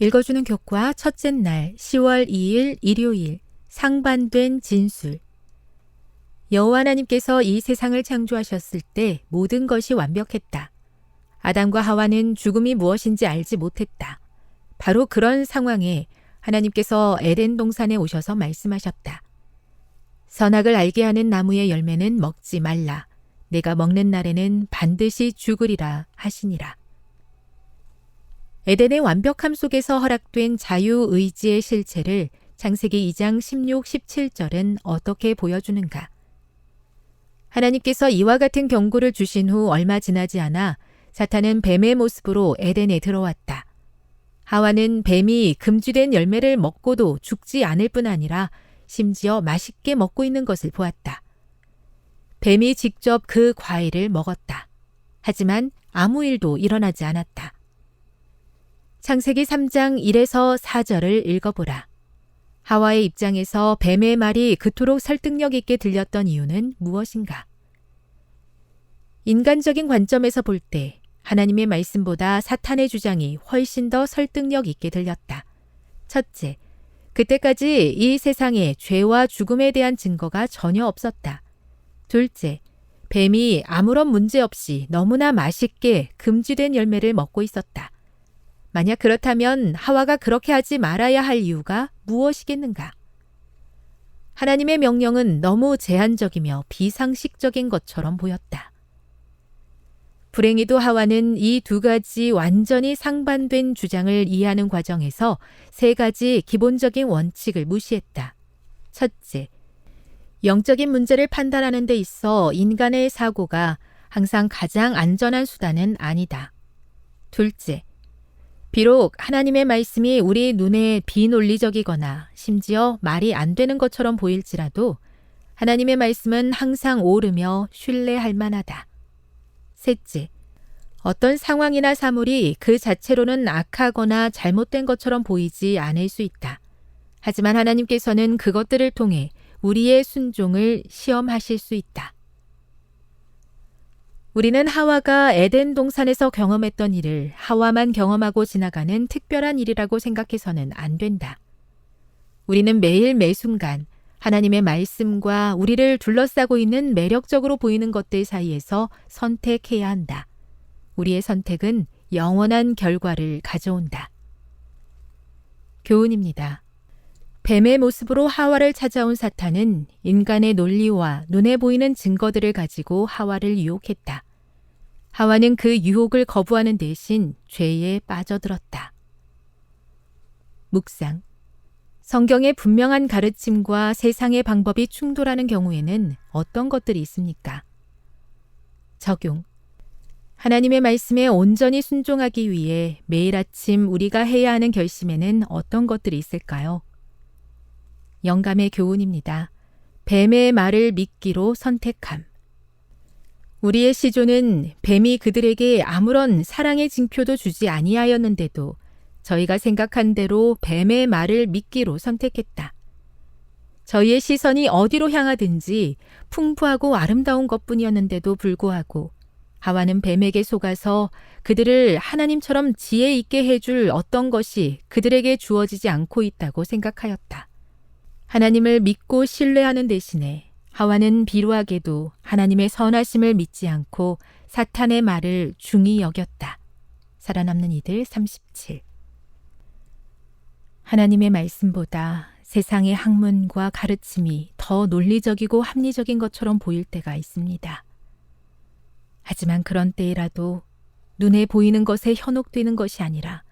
읽어주는 교과 첫째 날 10월 2일 일요일 상반된 진술 여호와 하나님께서 이 세상을 창조하셨을 때 모든 것이 완벽했다. 아담과 하와는 죽음이 무엇인지 알지 못했다. 바로 그런 상황에 하나님께서 에덴 동산에 오셔서 말씀하셨다. 선악을 알게 하는 나무의 열매는 먹지 말라. 내가 먹는 날에는 반드시 죽으리라 하시니라. 에덴의 완벽함 속에서 허락된 자유의지의 실체를 창세기 2장 16, 17절은 어떻게 보여주는가? 하나님께서 이와 같은 경고를 주신 후 얼마 지나지 않아 사탄은 뱀의 모습으로 에덴에 들어왔다. 하와는 뱀이 금지된 열매를 먹고도 죽지 않을 뿐 아니라 심지어 맛있게 먹고 있는 것을 보았다. 뱀이 직접 그 과일을 먹었다. 하지만 아무 일도 일어나지 않았다. 창세기 3장 1에서 4절을 읽어보라. 하와의 입장에서 뱀의 말이 그토록 설득력 있게 들렸던 이유는 무엇인가? 인간적인 관점에서 볼 때 하나님의 말씀보다 사탄의 주장이 훨씬 더 설득력 있게 들렸다. 첫째, 그때까지 이 세상에 죄와 죽음에 대한 증거가 전혀 없었다. 둘째, 뱀이 아무런 문제 없이 너무나 맛있게 금지된 열매를 먹고 있었다. 만약 그렇다면 하와가 그렇게 하지 말아야 할 이유가 무엇이겠는가? 하나님의 명령은 너무 제한적이며 비상식적인 것처럼 보였다. 불행히도 하와는 이 두 가지 완전히 상반된 주장을 이해하는 과정에서 세 가지 기본적인 원칙을 무시했다. 첫째, 영적인 문제를 판단하는 데 있어 인간의 사고가 항상 가장 안전한 수단은 아니다. 둘째, 비록 하나님의 말씀이 우리 눈에 비논리적이거나 심지어 말이 안 되는 것처럼 보일지라도 하나님의 말씀은 항상 옳으며 신뢰할 만하다. 셋째, 어떤 상황이나 사물이 그 자체로는 악하거나 잘못된 것처럼 보이지 않을 수 있다. 하지만 하나님께서는 그것들을 통해 우리의 순종을 시험하실 수 있다. 우리는 하와가 에덴 동산에서 경험했던 일을 하와만 경험하고 지나가는 특별한 일이라고 생각해서는 안 된다. 우리는 매일 매순간 하나님의 말씀과 우리를 둘러싸고 있는 매력적으로 보이는 것들 사이에서 선택해야 한다. 우리의 선택은 영원한 결과를 가져온다. 교훈입니다. 뱀의 모습으로 하와를 찾아온 사탄은 인간의 논리와 눈에 보이는 증거들을 가지고 하와를 유혹했다. 하와는 그 유혹을 거부하는 대신 죄에 빠져들었다. 묵상. 성경의 분명한 가르침과 세상의 방법이 충돌하는 경우에는 어떤 것들이 있습니까? 적용. 하나님의 말씀에 온전히 순종하기 위해 매일 아침 우리가 해야 하는 결심에는 어떤 것들이 있을까요? 영감의 교훈입니다. 뱀의 말을 믿기로 선택함. 우리의 시조는 뱀이 그들에게 아무런 사랑의 징표도 주지 아니하였는데도 저희가 생각한 대로 뱀의 말을 믿기로 선택했다. 저희의 시선이 어디로 향하든지 풍부하고 아름다운 것뿐이었는데도 불구하고 하와는 뱀에게 속아서 그들을 하나님처럼 지혜 있게 해줄 어떤 것이 그들에게 주어지지 않고 있다고 생각하였다. 하나님을 믿고 신뢰하는 대신에 하와는 비루하게도 하나님의 선하심을 믿지 않고 사탄의 말을 중히 여겼다. 살아남는 이들 37 하나님의 말씀보다 세상의 학문과 가르침이 더 논리적이고 합리적인 것처럼 보일 때가 있습니다. 하지만 그런 때라도 눈에 보이는 것에 현혹되는 것이 아니라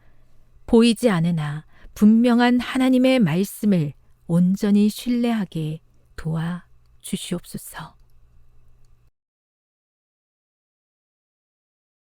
보이지 않으나 분명한 하나님의 말씀을 온전히 신뢰하게 도와 주시옵소서.